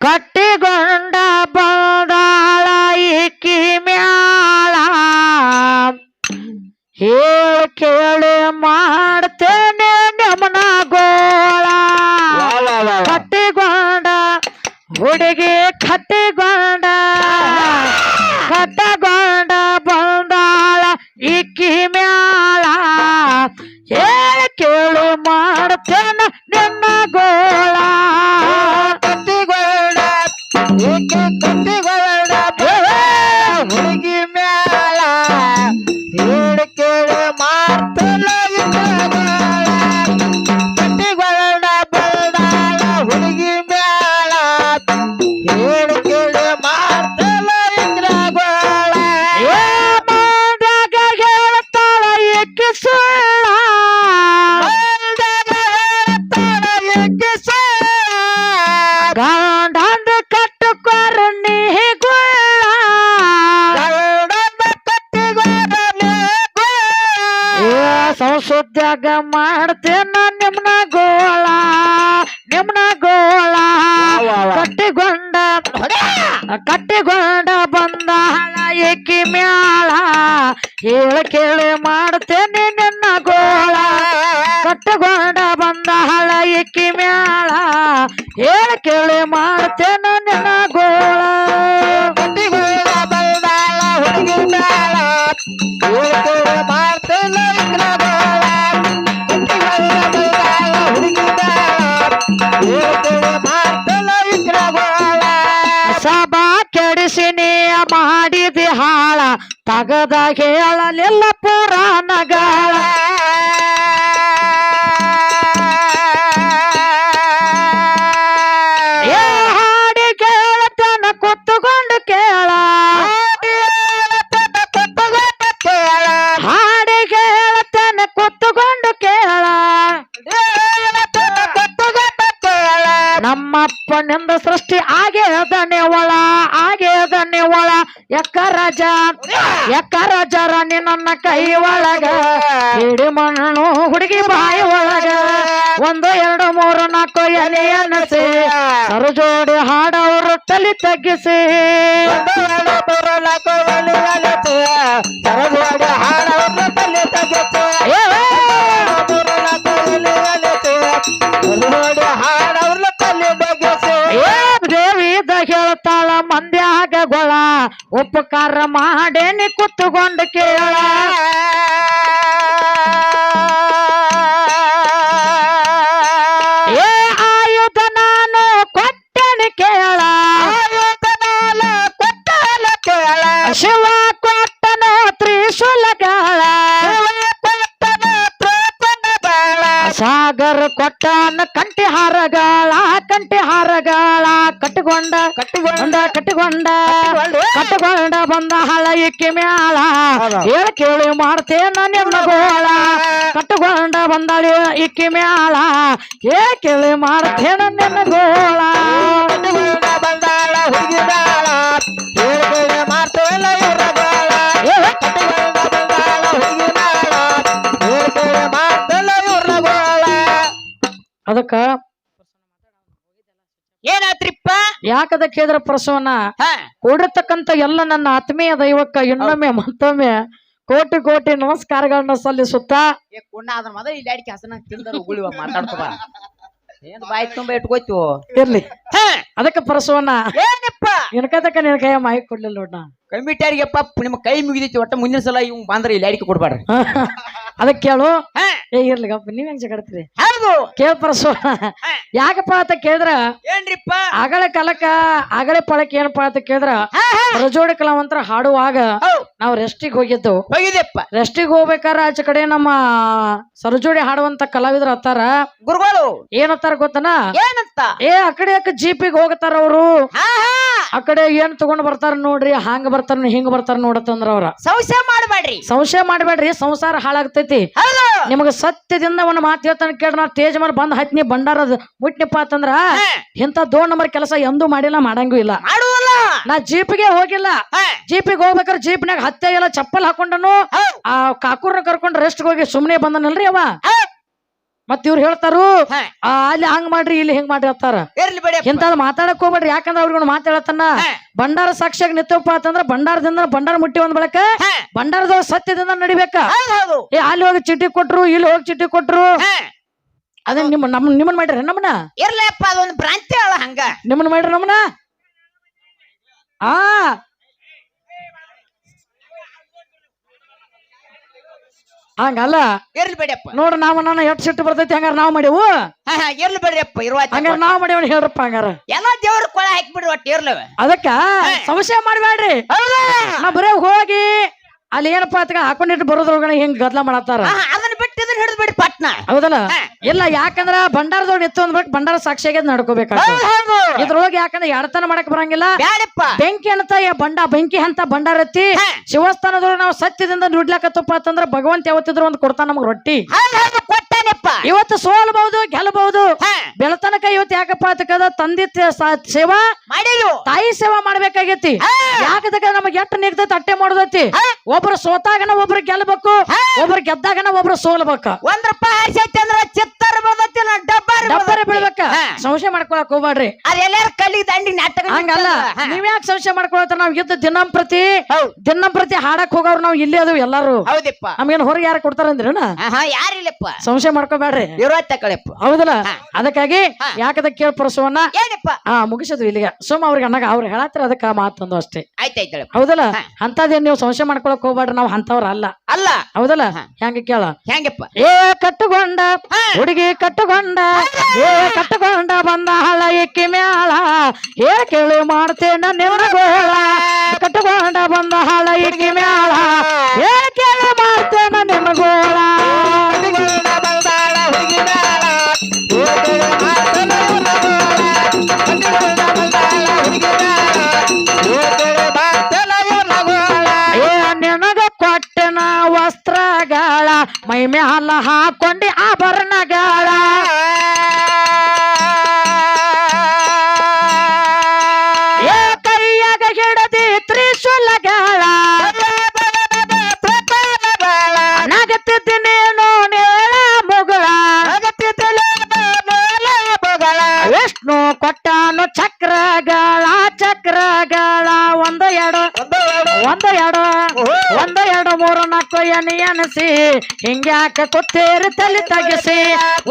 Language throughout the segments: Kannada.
ಕಟ್ಟಿಗೊಂಡ ಬಂದಾಳ ಇಕ್ಕಿ ಮ್ಯಾಳ ಹೇಳ ಕೇಳಿ ಮಾಡ್ತೇನೆ ನಮನ ಗೋಳ ಕಟ್ಟಿಗೊಂಡ ಹುಡುಗಿ ಕಟ್ಟಿಗೊಂಡ ಕಟ್ಟಗೊಂಡ ಬಂದಾಳ ಇಕ್ಕಿ ಮ್ಯಾಳ ಹೇಳ ಕೇಳು ಮಾಡ್ತೇನ ಸಂಸುದ್ಯಾಗ ಮಾಡ್ತೇನ ನಿಮ್ನ ಗೋಳ ನಿಮ್ನ ಗೋಳ. ಕಟ್ಟಿಗೊಂಡ ಕಟ್ಟಿಗೊಂಡ ಬಂದ ಹಳ ಏಕಿ ಮ್ಯಾಳ ಹೇಳ ಕೇಳಿ ಮಾಡ್ತೇನೆ ನಿನ್ನ ಗೋಳ. ಕಟ್ಟಿಗೊಂಡ ಬಂದ ಹಳ ಏಕಿ ಮ್ಯಾಳ ಹೇಳ ಕೇಳಿ ಮಾಡ್ತೇನೆ ಕೆಡಿಸಿನಿ ಮಾಡಿದಿ ಹಾಳ ತಗದ ಹೇಳಲಿಲ್ಲ ಪುರಾಣಗಳ. ಹಾಡಿ ಕೇಳತನ ಕುತ್ತುಕೊಂಡು ಕೇಳ. ಹಾಡಿ ಕೇಳತನ ಕೇಳ. ನಮ್ಮಪ್ಪನಿಂದ ಸೃಷ್ಟಿ ಆಗೇ ಅದನ್ನೇ ಆಗ್ಯದ ನಿವಳ ಎಕ್ಕ ರಾಜ? ಎಕ್ಕ ರಾಜ ರಾಣಿ ನನ್ನ ಕೈ ಒಳಗ? ಹಿಡಿ ಮಣ್ಣು ಹುಡುಗಿ ಬಾಯಿ ಒಳಗ? ಒಂದು ಎರಡು ಮೂರು ನಾಲ್ಕು ಎಲೆ ಎನಸಿ? ಸರಜೋಡಿ ಹಾಡವರು ತಲೆ ತಗ್ಗಿಸಿ? ಹೇಳ್ತಾಳ ಮಂದ್ಯಾಗ ಗೊಳ ಉಪಕಾರ ಮಾಡೇನಿ ಕುತ್ಕೊಂಡು ಕೇಳ ಕಟ್ಟಿಕೊಂಡ ಕಟ್ಟಿಕೊಂಡ ಕಟ್ಟಿಕೊಂಡ ಕಟ್ಟಿಕೊಂಡ ಬಂದ ಹಳ ಇಕ್ಕಿ ಮ್ಯಾಳ ಹೇಳ ಕೇಳಿ ಮಾಡ್ತೇನ ನಿನ್ನ ಗೋಳ ಕಟ್ಟಿಕೊಂಡ ಬಂದಳಿ ಇಕ್ಕಿ ಮ್ಯಾಳ ಹೇಳ ಕೇಳಿ ಮಾಡ್ತೇನ ನಿನ್ನ ಗೋಳ ಬಂದಾಳ ಹುಡುಗಿ ಬಾಳ ಹೇಳ್ತೇವೆ ಮಾಡ್ತೇವೆ ಇರಗಾಳ ಏ, ಕಟ್ಟಿಗೊಂಡ ಬಂದಾಳ ಹುಡುಗಿ ಬಾಳ ಹೇಳ್ತೇವೆ ಮಾಡ್ತೇವೆ ಇರಗಾಳ ಅದಕ್ಕ ಏನಾತ್ರಿಪ್ಪ ಯಾಕದ ಕೇಳಿದ್ರ ಪ್ರಸವನ ಕೊಡಿರ್ತಕ್ಕಂತ ಎಲ್ಲ ನನ್ನ ಆತ್ಮೀಯ ದೈವಕ್ಕ ಇನ್ನೊಮ್ಮೆ ಮತ್ತೊಮ್ಮೆ ಕೋಟಿ ಕೋಟಿ ನಮಸ್ಕಾರಗಳನ್ನ ಸಲ್ಲಿಸುತ್ತಾ. ಕುಣ್ಣ ಅದ್ರ ಮೊದಲ ಇಲ್ಲಿ ಅಡಿಕೆ ಹಸನ ತಿಂದರು ಉಗುಳಿವ ಮಾತಾಡ್ತವ. ಏನ್ ಬಾಯಿ ತುಂಬ ಇಟ್ಕೋಯ್ತು ಇರ್ಲಿ. ಅದಕ್ಕೆ ಪರಸವನ್ನ ಏನಪ್ಪ? ಇನ್ಕತಕ್ಕ ನಿನ್ ಕೈಯ ಮಾಯಿ ಕೊಡ್ಲಿಲ್ಲ ನೋಡ ಕಮಿಟಿಯರಿಗೆಪ್ಪ ನಿಮ್ಮ ಕೈ ಮುಗಿದೈತಿ ಒಟ್ಟ ಮುಂದಿನ ಸಲ ಇವ್ ಬಂದ್ರೆ ಇಲ್ಲಿ ಅಡಿಕೆ ಕೊಡ್ಬಾರ್ರಿ ಅದಕ್ಕೆ ಕೇಳು ಏ ಇರ್ಲಿ ಗಪ್ಪ ನೀವ್ ಹೆಂಗ್ ಜಗಡ್ತೀರಿ ಹೌದು. ಕೇಳ ಪರಸವನ ಯಾಕಪ್ಪ ಅಂತ ಕೇಳಿದ್ರ? ಏನ್ರಿಪ್ಪ? ಅಗಳ ಕಲಕ ಅಗಳ ಪಳಕ ಏನಪ್ಪ ಅಂತ ಕೇಳಿದ್ರ? ರಜೋಡಿ ಕಲಾವಂತರ ಹಾಡುವಾಗ ನಾವ್ ರೆಸ್ಟಿಗ್ ಹೋಗಿದ್ದು. ಹೋಗಿದೆಪ್ಪ ರೆಸ್ಟಿಗೆ ಹೋಗ್ಬೇಕಾರ ಆಚೆ ಕಡೆ ನಮ್ಮ ಸರಜೋಡಿ ಹಾಡುವಂತ ಕಲಾವಿದ್ರು ಹತ್ತಾರ. ಗುರುಗಳು. ಏನತ್ತಾರ ಗೊತ್ತನ? ಏನಂತ? ಏ ಆ ಕಡೆ ಯಾಕೆ ಜೀಪಿಗೆ ಹೋಗ್ತಾರ ಅವರು? ಆ ಕಡೆ ಏನ್ ತಗೊಂಡ್ ಬರ್ತಾರ ನೋಡ್ರಿ ಹಂಗ ಬರ್ತಾರ ಹಿಂಗ್ ಬರ್ತಾರ ನೋಡತ್ತಂದ್ರ ಅವ್ರ. ಸಂಶಯ ಮಾಡಬೇಡ್ರಿ. ಸಂಶಯ ಮಾಡ್ಬೇಡ್ರಿ ಸಂಸಾರ ಹಾಳಾಗ್ತೈತಿ. ಹೌದು. ನಿಮಗ ಸತ್ಯದಿಂದ ಒಂದು ಮಾತು ಹೇಳ್ತಾನೆ ಕೇಳ್ರ ನಾ ತೇಜ್ ಮೇಲೆ ಬಂದ್ ಹತ್ನಿ ಬಂಡಾರದ ಮುಟ್ನಿಪ್ಪ ಅಂತಂದ್ರ ಇಂತ ದೋಣ್ ನಂಬರ್ ಕೆಲಸ ಎಂದೂ ಮಾಡಿಲ್ಲ ಮಾಡಂಗೂ ಇಲ್ಲ. ನಾ ಜೀಪ್ಗೆ ಹೋಗಿಲ್ಲ. ಜೀಪಿಗೆ ಹೋಗ್ಬೇಕಾದ್ರೆ ಜೀಪ್ನಾಗ ಹತ್ತೆ ಎಲ್ಲ ಚಪ್ಪಲ್ ಹಾಕೊಂಡನು. ಆ ಕಾಕೂರ್ನ ಕರ್ಕೊಂಡು ರೆಸ್ಟ್ ಹೋಗಿ ಸುಮ್ನೆ ಬಂದನಲ್ರಿ ಅವ. ಮತ್ ಇವ್ರು ಹೇಳ್ತಾರು ಹಾ. ಆ, ಅಲ್ಲಿ ಹಂಗ್ ಮಾಡ್ರಿ ಇಲ್ಲಿ ಹೆಂಗ್ ಮಾಡ್ರಿ ಅಂತಾರ. ಇರ್ಲಿ ಬಿಡಿ ಇಂಥದ್ ಮಾತಾಡಕ್ ಹೋಗ್ಬೇಡ್ರಿ ಯಾಕಂದ್ರ ಅವ್ರಿಗೆ ಮಾತಾಡತನ ಹಾ. ಭಂಡಾರ ಸಾಕ್ಷಿಯಾಗಿ ನಿಂತಪ್ಪ ಅಂತಂದ್ರ ಭಂಡಾರದಿಂದ ಭಂಡಾರ ಮುಟ್ಟಿ ಒಂದ್ ಬಳಕ ಹಾ. ಭಂಡಾರದ ಸತ್ಯದಿಂದ ನಡಿಬೇಕ. ಹೌದ್ ಹೌದು. ಏ ಅಲ್ಲಿ ಹೋಗಿ ಚಿಟ್ಟಿ ಕೊಟ್ರು ಇಲ್ಲಿ ಹೋಗಿ ಚಿಟ್ಟಿ ಕೊಟ್ರು. ಹಾ. ಅದೇ ನಿಮ್ಮ ನಮ್ ನಿಮ್ಮನ್ ಮಾಡ್ರಿ ನಮ್ಮನ ಇರ್ಲಪ್ಪ ಅದೊಂದು ಭ್ರಾಂತಿ ಹಂಗ. ನಿಮ್ಮನ್ ಮಾಡ್ರಿ ನಮ್ಮನ ಆ. ಹಂಗಲ್ಲ? ಇರ್ಲಿ ಬಿಡಿಯಪ್ಪ ನೋಡ್ರಿ ನಾವ್ ನನ್ನ ಎಟ್ ಸಿಟ್ಟು ಬರ್ತೈತಿ ಹಂಗಾರ ನಾವ್ ಮಾಡೇವು? ಹಾ ಹಾ ಇರ್ಲಿ ಬಿಡ್ರಿಯಪ್ಪ ಇರುವ ಹಂಗಾರ ನಾವ್ ಮಾಡೇವ್ ಹೇಳ್ರಪ್ಪ ಹಂಗಾರ. ಎಲ್ಲ ದೇವ್ರ ಕೊಳ ಹಾಕ್ಬಿಡ್ರಿ ಒಟ್ಟು ಇರ್ಲವ ಅದಕ್ಕ? ಸಮಸ್ಯೆ ಮಾಡ್ಬೇಡ್ರಿ. ನಾ ಬರೇ ಹೋಗಿ ಅಲ್ಲಿ ಏನಪ್ಪಾ ಅಂತ ಹಾಕೊಂಡಿಟ್ಟು ಬರೋದ್ರೊಳಗಡೆ ಹಿಂಗ್ ಗದ್ಲ ಮಾಡತ್ತಾರ? ಅದನ್ನ ಬಿಟ್ಟು ಇದನ್ನ ಹಿಡಿದು ಬಿಡಿ ಪಟ್ನ. ಹೌದಲ್ಲ. ಇಲ್ಲ ಯಾಕಂದ್ರ ಭಂಡಾರದೊಳಗೆ ನಿತ್ತು ಅಂದ್ಬಿಟ್ಟು ಭಂಡಾರ ಸಾಕ್ಷಿಯಾಗಿ ನಡ್ಕೋಬೇಕ ಇದ್ರೊಳಗೆ ಯಾಕಂದ್ರೆ ಎಡತನ ಮಾಡಕ್ ಬರಂಗಿಲ್ಲ. ಬೆಂಕಿ ಅಂತ ಬಂಡ ಬೆಂಕಿ ಅಂತ ಭಂಡಾರ ಎತ್ತಿ ಶಿವಸ್ಥಾನದೊಳಗ ನಾವು ಸತ್ಯದಿಂದ ನುಡ್ಲಾಕತ್ತಪ್ಪ ಅಂತಂದ್ರ ಭಗವಂತ ಯಾವತ್ತಿದ್ರು ಒಂದು ಕೊಡ್ತಾನ ನಮ್ಗೆ ರೊಟ್ಟಿ. ಇವತ್ತು ಸೋಲ್ಬಹುದು ಗೆಲ್ಲಬಹುದು ಬೆಳತನಕ ಇವತ್ತು ಯಾಕಪ್ಪ ತಂದೆ ತ- ಸ- ಸೇವಾ ತಾಯಿ ಸೇವಾ ಮಾಡ್ಬೇಕಾಗೈತಿ. ಹಾ. ನಮಗೆ ಎಟ್ಟು ನಿಗ್ತೈತಿ ತಟ್ಟೆ ಮಾಡೋದೈತಿ. ಒಬ್ರು ಸೋತಾಗನ ಒಬ್ರು ಗೆಲ್ಬೇಕು. ಒಬ್ರು ಗೆದ್ದಾಗನ ಒಬ್ರು ಸೋಲ್ಬೇಕು. ಒಂದ್ ರೂಪಾಯಿ ಅಂದ್ರ ಚಿತ್ತರ ಬದತ್ತಿಲ್ಲ ಡಬ್ಬಾರಿ ಡಬ್ಬರಿ ಬೀಳ್ಬೇಕ ಹಾ. ಸಂಶಯ ಮಾಡ್ಕೊಳಕ್ ಹೋಗ್ಬೇಡ್ರಿ. ಅದೆಲ್ಲಾರ ಕಲಿ ದಂಡಿ ನಾಟಕ ಹಂಗಲ್ಲ. ನೀವ್ ಯಾಕೆ ಸಂಶಯ ಮಾಡ್ಕೊಳತ್ತ ನಾವ್ ಇದ್ದ ದಿನಂಪ್ರತಿ ದಿನಂಪ್ರತಿ ಹಾಡಕ್ ಹೋಗೋರು ನಾವ್ ಇಲ್ಲೇ ಅದು ಎಲ್ಲಾರು. ಹೌದಪ್ಪ. ನಮ್ಗೇನ್ ಹೊರಗೆ ಯಾರು ಕೊಡ್ತಾರಂದ್ರನ ಯಾರಿಲ್ಲಪ್ಪ. ಸಂಶಯ ಮಾಡ್ಕೋಬೇಡ್ರಿ. ಕಳೆಪ್ಪ ಹೌದಲ್ಲ? ಅದಕ್ಕಾಗಿ. ಯಾಕದ ಕೇಳ ಪರಸವನ್ನ ಏನಪ್ಪ? ಹಾ ಮುಗಿಸೋದು ಇಲ್ಲಿಗೆ. ಸುಮ್ ಅವ್ರಿಗೆ ಅನ್ನಾಗ ಅವ್ರು ಹೇಳತ್ರ ಅದಕ್ಕ ಮಾತಂದು ಅಷ್ಟೇ. ಆಯ್ತಾಯ್ತಳಪ್ಪ ಹೌದಲ್ಲ. ಅಂತದೇನ್ ನೀವು ಸಂಶಯ ಮಾಡ್ಕೊಳಕ್ ಹೋಗ್ಬೇಡ್ರಿ ನಾವ್ ಅಂತವ್ರ ಅಲ್ಲ. ಅಲ್ಲ. ಹೌದಲ್ಲ. ಹೆಂಗ ಕೇಳ? ಹೆಂಗಪ್ಪ? ಏ ಕಟ್ಟುಕೊಂಡ ಹುಡುಗಿ ಕಟ್ಟುಕೊಂಡ ಏ ಕಟ್ಟಕೊಂಡ ಬಂದ ಹಳ ಇಕ್ಕಿ ಮ್ಯಾಳ ಏ ಕೇಳಿ ಮಾಡ್ತೇನ ನಿನ್ನಗೋಳ ಕಟ್ಟಕೊಂಡ ಬಂದ ಹಳ ಇಕ್ಕಿ ಮ್ಯಾಳ ಏ ಕೇಳಿ ಮಾಡ್ತೇನ ನಿನ್ನಗೋಳ ಎಣ್ಣೆ ಎನಸಿ ಹಿಂಗ್ಯಾಕ ಕೊತ್ತೇರು ತಲೆ ತಗಿಸಿ?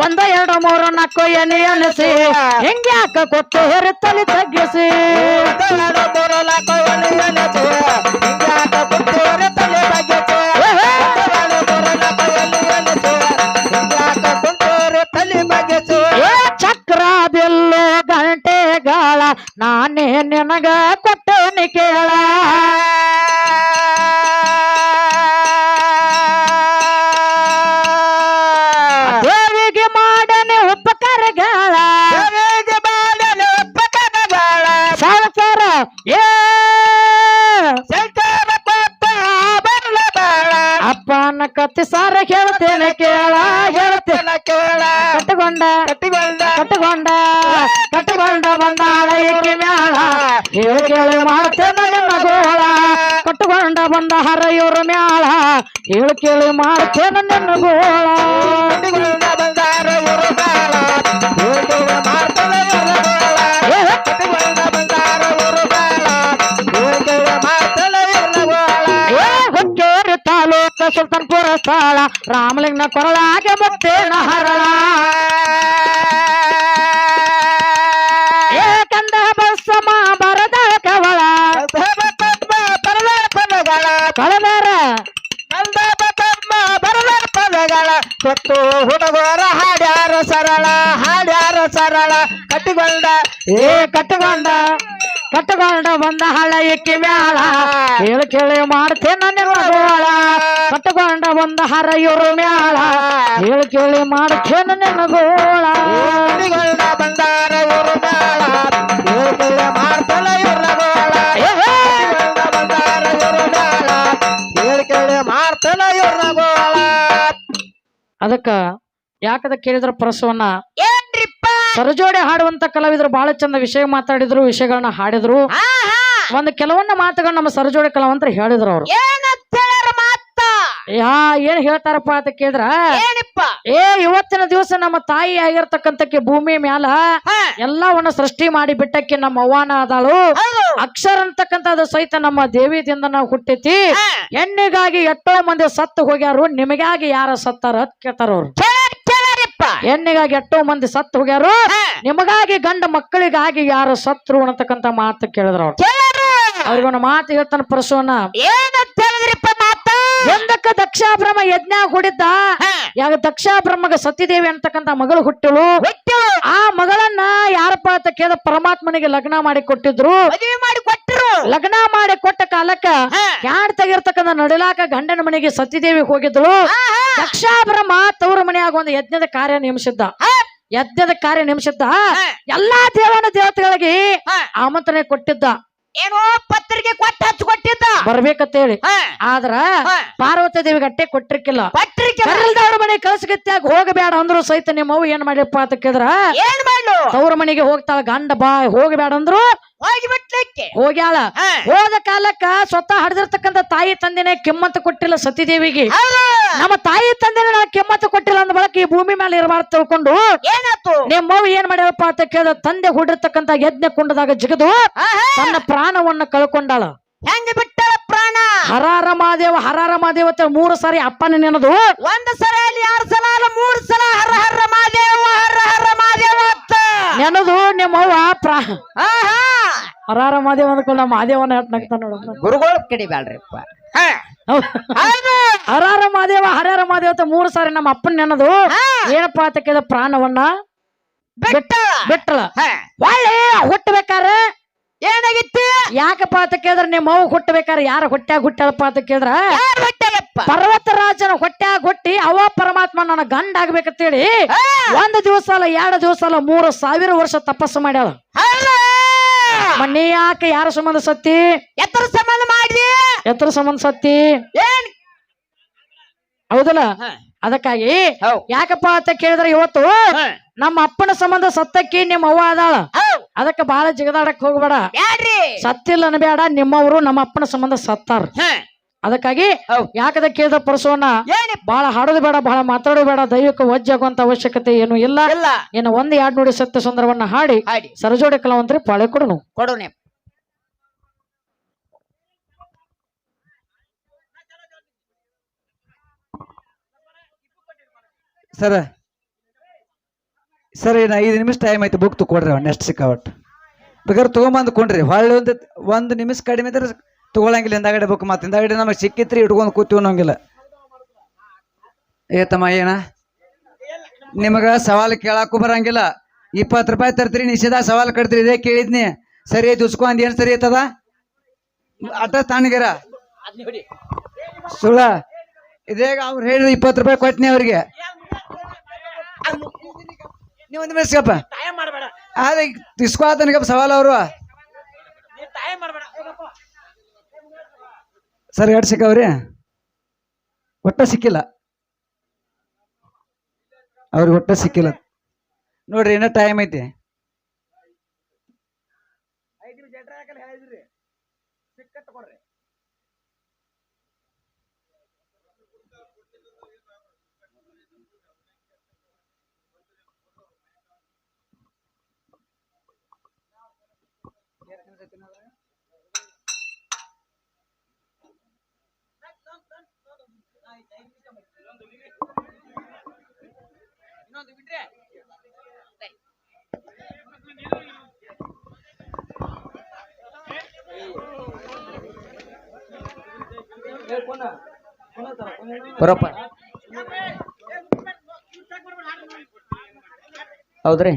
ಒಂದು, ಎರಡು, ಮೂರು, ನಾಲ್ಕು ಎನಿ ಎನಸಿ ಹಿಂಗ್ಯಾಕ ಕೊತ್ತೇರು ತಲೆ ತಗ್ಗಿಸಿ ಕತ್ತಿ ಸಾರ ಹೇಳ್ತೇನೆ ಕೇಳ ಹೇಳ್ತೇನೆ ಕಟ್ಟಗೊಂಡ ಕಟ್ಟಗೊಂಡ ಕಟ್ಟಗೊಂಡ ಬಂದಾಳ ಈಕೆ ಮ್ಯಾಳ? ಇವ್ರು ಕೇಳಿ ಮಾಡ್ತೇನೆ ನಿನ್ನ ಗೋಳ. ಕಟ್ಟಗೊಂಡ ಬಂದ ಹರ ಇವ್ರ ಮ್ಯಾಳ. ಇವ್ರು ಕೇಳಿ ಮಾಡ್ತೇನೆ ನಿನ್ನ ಗೋಳ. ಸುಲ್ತಾನ್ಪುರ ರಾಮಲಿಂಗ ರಾಮಲಿಂಗನ ಕೊರಳಾಗೆ ಮುತ್ತೇನ ಹರಳ. ಏ ಕಂದ ಬಸ್ಸಮ ಬರದ ಕವಳ. ಕಳದಾರ ಕೊಟ್ಟು ಹುಡುಗರ ಹಾಡ್ಯಾರ ಸರಳ ಹಾಡ್ಯಾರ ಸರಳ ಕಟ್ಟಿಕೊಂಡ. ಏ ಕಟ್ಟಗೊಂಡ ಕಟ್ಟಗೊಂಡ ಬಂದ ಹಳೆಯಕ್ಕೆ ಮ್ಯಾಳ ಹೇಳು ಕೇಳಿ ಮಾಡ್ತೇನೆ ಗೋಳ. ಕಟ್ಟಗೊಂಡ ಬಂದ ಹರ ಇವರು ಮ್ಯಾಳ ಹೇಳು ಕೇಳಿ ಮಾಡ್ತೇನೆ ನಿನ್ನ ಗೋಳ. ಬಂದಾರ ಇವರು ಕೇಳಿ ಇವ್ರ ಗೋಳ. ಬಂದಾರ ಇವರು ಕೇಳಿ ಮಾಡ್ತಲ ಇವ್ರ ಗೋಳ. ಅದಕ್ಕ ಯಾಕದ ಕೇಳಿದ್ರ ಪ್ರಸವನ್ನ ಸರಜೋಡೆ ಹಾಡುವಂತ ಕಲಾವಿದರು ಬಹಳ ಚಂದ ವಿಷಯ ಮಾತಾಡಿದ್ರು ವಿಷಯಗಳನ್ನ ಹಾಡಿದ್ರು. ಒಂದು ಕೆಲವೊಂದು ಮಾತುಗಳನ್ನ ನಮ್ಮ ಸರಜೋಡೆ ಕಲಾವಂತರು ಹೇಳಿದ್ರು ಅವರು. ಯಾ ಏನ್ ಹೇಳ್ತಾರಪ್ಪ ಅಂತ ಕೇಳಿದ್ರ? ಏ ಇವತ್ತಿನ ದಿವಸ ನಮ್ಮ ತಾಯಿ ಆಗಿರ್ತಕ್ಕಂತಕ್ಕೆ ಭೂಮಿ ಮ್ಯಾಲ ಎಲ್ಲವನ್ನ ಸೃಷ್ಟಿ ಮಾಡಿ ಬಿಟ್ಟಕ್ಕೆ ನಮ್ಮ ಅವ್ವಾನ ಆದಾಳು. ಅಕ್ಷರ ಅಕ್ಷರ ಅದು ಸಹಿತ ನಮ್ಮ ದೇವಿದಿಂದ ನಾವು ಹುಟ್ಟೈತಿ. ಹೆಣ್ಣಿಗಾಗಿ ಎಷ್ಟೋ ಮಂದಿ ಸತ್ತು ಹೋಗ್ಯಾರು ನಿಮಗಾಗಿ ಯಾರ ಸತ್ತಾರ ಅಂತ ಕೇಳ್ತಾರ ಅವ್ರು. ಹೆಣ್ಣಿಗಾಗಿ ಎಟ್ಟೋ ಮಂದಿ ಸತ್ತು ಹೋಗ್ಯಾರು ನಿಮಗಾಗಿ ಗಂಡ ಮಕ್ಕಳಿಗಾಗಿ ಯಾರು ಸತ್ರು ಅನ್ನತಕ್ಕಂತ ಮಾತು ಕೇಳಿದ್ರ ಅವ್ರು. ಅವ್ರಿಗೊಂದು ಮಾತು ಹೇಳ್ತಾನ ಪರಶುವನ್ನ. ಏನಂತ ಹೇಳಿದ್ರಿಪ್ಪ ಮಾತ? ಎಂದಕ್ಕ ದಕ್ಷಾಭ್ರಮ ಯಜ್ಞ ಹೊಡಿದ್ದ ಯಾಕ ಯಾಗ ದಕ್ಷಾಭ್ರಮಗ ಸತಿದೇವಿ ಅಂತಕ್ಕಂತ ಮಗಳು ಹುಟ್ಟಳು. ಆ ಮಗಳನ್ನ ಯಾರಪ್ಪ ಅಂತ ಕೇಳಿದ ಪರಮಾತ್ಮನಿಗೆ ಲಗ್ನ ಮಾಡಿ ಕೊಟ್ಟಿದ್ರು. ಮದುವೆ ಮಾಡಿ ಕೊಟ್ಟರು. ಲಗ್ನ ಮಾಡಿ ಕೊಟ್ಟ ಕಾಲಕ್ಕ ಯಾಡ್ ತೆಗಿರ್ತಕ್ಕಂಥ ನಡಿಲಾಕ ಗಂಡನ ಮನೆಗೆ ಸತಿದೇವಿ ಹೋಗಿದ್ಳು. ದಕ್ಷಾಭ್ರಮ ತವ್ರ ಮನೆಯಾಗ ಒಂದು ಯಜ್ಞದ ಕಾರ್ಯ ನೇಮಿಸಿದ್ದ. ಯಜ್ಞದ ಕಾರ್ಯ ನೇಮಿಸಿದ್ದ. ಎಲ್ಲಾ ದೇವನ ದೇವತೆಗಳಿಗೆ. ಆಮಂತ್ರಣ ಕೊಟ್ಟಿದ್ದ. ಏನೋ ಪತ್ರಿಕೆ ಕೊಟ್ಟು ಹಚ್ಚು ಕೊಟ್ಟಿದ್ದ. ಬರ್ಬೇಕಂತ ಹೇಳಿ ಆದ್ರ ಪಾರ್ವತಿ ದೇವಿಗೆ ಅಟ್ಟೆ ಕೊಟ್ಟಿರ್ಕಿಲ್ಲ. ಪತ್ರಿಕೆ ಕರಲ್ದವ್ರ ಮನೆ ಕಳ್ಸಗತ್ಯಾಗ ಹೋಗಬೇಡ ಅಂದ್ರು ಸಹಿತ ನಿಮ್ಮ ಅವ್ವ ಏನ್ ಮಾಡಿಪ್ಪ ಅಂತ ಕೇಳಿದ್ರ? ಏನ್ ಮಾಡ್ಲು? ತವ್ರ ಮನೆಗೆ ಹೋಗ್ತಾಳ ಗಂಡ ಬಾ ಹೋಗಬೇಡ ಅಂದ್ರು. ಹೋಗಿಬಿಟ್ಲಿಕ್ಕೆ. ಹೋಗ್ಯಾಳ. ಹೋದ ಕಾಲಕ್ಕ ಸ್ವತಃ ಹಡ್ದಿರ್ತಕ್ಕಂಥ ತಾಯಿ ತಂದೆನೆ ಕೆಮ್ಮಂತ ಕೊಟ್ಟಿಲ್ಲ ಸತಿದೇವಿಗೆ. ನಮ್ಮ ತಾಯಿ ತಂದೆನ ನಾ ಕೆಮ್ಮತ್ತು ಕೊಟ್ಟಿಲ್ಲ ಅಂದ ಬಳಕ ಈ ಭೂಮಿ ಮೇಲೆ ಇರಬಾರ್ದು ತಿಳ್ಕೊಂಡು ನಿಮ್ಮ ನಿಮ್ಮವ್ವ ಏನ್ ಮಾಡ್ಯಾಳಪ್ಪ ಅಂತ ಕೇಳಿದ ತಂದೆ ಹುಡಿರ್ತಕ್ಕಂತ ಯಜ್ಞ ಕುಂಡದಾಗ ಜಿಗದು ತನ್ನ ಪ್ರಾಣವನ್ನ ಕಳ್ಕೊಂಡಾಳ. ಹೆಂಗ್ ಬಿಟ್ಟಳ ಪ್ರಾಣ? ಹರಾರ ಮಹಾದೇವ ಹರಾರ ಮಹಾದೇವ ಅಂತ ಮೂರು ಸಾರಿ ಅಪ್ಪನ ನೆನದು. ಒಂದ್ ಸರಿ ಅಲ್ಲಿ ಎರಡ್ ಸಲ ಅಲ್ಲ ಮೂರು ಸಲ ಹರ ಹರ ಮಹಾದೇವ ಹರ ಹರ ಮಹಾದೇವ ಅಂತ. ನೆನದು ನಿಮ್ಮವ್ವ ಪ್ರಾ. ಹರಾರ ಮಾದೇವ ಅಂದ್ಕೊಂಡು ನಮ್ಮ ಮಾದೇವನ ನಗ್ತಾನ ನೋಡ. ಗುರುಗಳು ಕಡಿಬ್ಯಾಳ್ರಿಪ್ಪ ಹಾ, ಹರಾರ ಮಾದೇವ ಹರಾರ ಮಾದೇವ ಅಂತ ಮೂರು ಸಾರಿ ನಮ್ಮ ಅಪ್ಪನ ನೆನದು. ಏನಪ್ಪ ಅಂತ ಕೇಳಿದ ಪ್ರಾಣವನ್ನ ಬಿಟ್ಟಳ. ಹುಟ್ಟಬೇಕಾರೆ ಏನಾಗಿತ್ತು? ಯಾಕಪ್ಪ ಅಂತ ಕೇಳಿದ್ರ ನಿಮ್ಮ ಅವ್ವ ಹುಟ್ಟಬೇಕಾರೆ ಯಾರ ಹೊಟ್ಟೆ ಹುಟ್ಟಾಳಪ್ಪ ಅಂತ ಕೇಳಿದ್ರ? ಪರ್ವತ ರಾಜನ ಹೊಟ್ಟೆ ಹುಟ್ಟಿ ಅವ ಪರಮಾತ್ಮ ನನ್ನ ಗಂಡ ಆಗ್ಬೇಕಂತೇಳಿ ಹೇಳಿ ಒಂದ್ ದಿವಸ ಅಲ್ಲ ಎರಡು ದಿವಸ ಅಲ್ಲ ಮೂರು ಸಾವಿರ ವರ್ಷ ತಪಸ್ಸು ಮಾಡ್ಯಾಳ. ಮಣ್ಣಿ ಯಾಕೆ ಯಾರ ಸಂಬಂಧ ಸತ್ತಿ? ಎತ್ತರ ಸಂಬಂಧ ಮಾಡಿದಿ? ಎತ್ತರ ಸಂಬಂಧ ಸತ್ತಿ? ಏನ್? ಹೌದಲ್ಲ? ಅದಕ್ಕಾಗಿ. ಯಾಕಪ್ಪ ಅಂತ ಕೇಳಿದ್ರೆ ಇವತ್ತು ನಮ್ಮ ಅಪ್ಪನ ಸಂಬಂಧ ಸತ್ತಕ್ಕಿ ನಿಮ್ಮ ಅವ್ವ ಅದಾಳ. ಅದಕ್ಕೆ ಬಹಳ ಜಿಗದಾಡಕ್ ಹೋಗ್ಬೇಡ. ಸತ್ತಿಲ್ಲ ಅನ್ಬೇಡ ನಿಮ್ಮವರು ನಮ್ಮ ಅಪ್ಪನ ಸಂಬಂಧ ಸತ್ತಾರ. ಅದಕ್ಕಾಗಿ. ಯಾಕದ ಕೇಳಿದ ಪರಸೋನ? ಏನಿಪ್ಪ? ಬಹಳ ಹಾಡೋದು ಬೇಡ ಬಹಳ ಮಾತಾಡೋದು ಬೇಡ ದೈವಕ್ಕೆ ವಜ್ಜಾಗುವಂತ ಅವಶ್ಯಕತೆ ಏನು ಇಲ್ಲ. ಇಲ್ಲ. ಏನು ಒಂದ್ ಎರಡು ನೋಡಿ ಸತ್ಯ ಸುಂದರವನ್ನ ಹಾಡಿ ಹಾಡಿ. ಸರಜೋಡಿ ಕಲಾವಂತರಿ ಪಾಳೆ ಕೊಡನು. ಕೊಡೋಣ ಸರ ಸರ್ ಇನ್ನು ಐದು ನಿಮಿಷ ಟೈಮ್ ಆಯ್ತು ಬುಕ್ ಕೊಡ್ರಿ ನೆಕ್ಸ್ಟ್ ಸಿಕ್ಕಾವಟ್ ಬೇಕಾದ್ರೆ ತೊಗೊಂಬಂದು ಕೊಂಡ್ರಿ ಹೊಳ್ಳಿ ಒಂದು ಒಂದು ನಿಮಿಷ ಕಡಿಮೆ ಇದ್ರೆ ತಗೊಳಂಗಿಲ್ಲ ಹಿಂದಾಗಡೆ ಬುಕ್ ಮತ್ತೆ. ಹಿಂದಾಗಡೆ ನಮಗೆ ಸಿಕ್ಕಿತ್ರಿ ಇಟ್ಕೊಂಡು ಕೂತೀವಿ ಅನ್ನೋಂಗಿಲ್ಲ. ಏ ತಮ್ಮ ಏನ? ನಿಮಗೆ ಸವಾಲು ಕೇಳಕ್ಕೂ ಬರಂಗಿಲ್ಲ. ಇಪ್ಪತ್ತು ರೂಪಾಯಿ ತರ್ತೀರಿ ನಿಷೇಧ ಸವಾಲು ಕಟ್ತೀರಿ ಇದೇ ಕೇಳಿದ್ನಿ. ಸರಿ ದುಸ್ಕೊ ಅಂದ್ ಏನು ಸರಿ ಐತದ ಅಟ ತಣ್ಣಗಿರ ಸುಳ ಇದೇ ಅವ್ರು ಹೇಳಿದ್ರು ಇಪ್ಪತ್ತು ರೂಪಾಯಿ ಕೊಟ್ನಿ ಅವ್ರಿಗೆ. ನೀವು ಒಂದು ಮಿಸ್ಕಪ್ಪ ಅದೇ ತಿಸ್ಕೊತನಿಗಪ್ಪ ಸವಾಲ್ ಅವರು. ಸರ್ ಎರಡು ಸಿಕ್ಕವ್ರಿ? ಒಟ್ಟ ಸಿಕ್ಕಿಲ್ಲ. ಅವ್ರಿಗೆ ಒಟ್ಟ ಸಿಕ್ಕಿಲ್ಲ. ನೋಡ್ರಿ ಏನೋ ಟೈಮ್ ಐತಿ. ಬರೋಪ್ಪ ಹೌದ್ರಿ?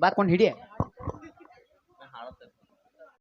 ಬಾರ್ಕೊಂಡು ಹಿಡಿಯ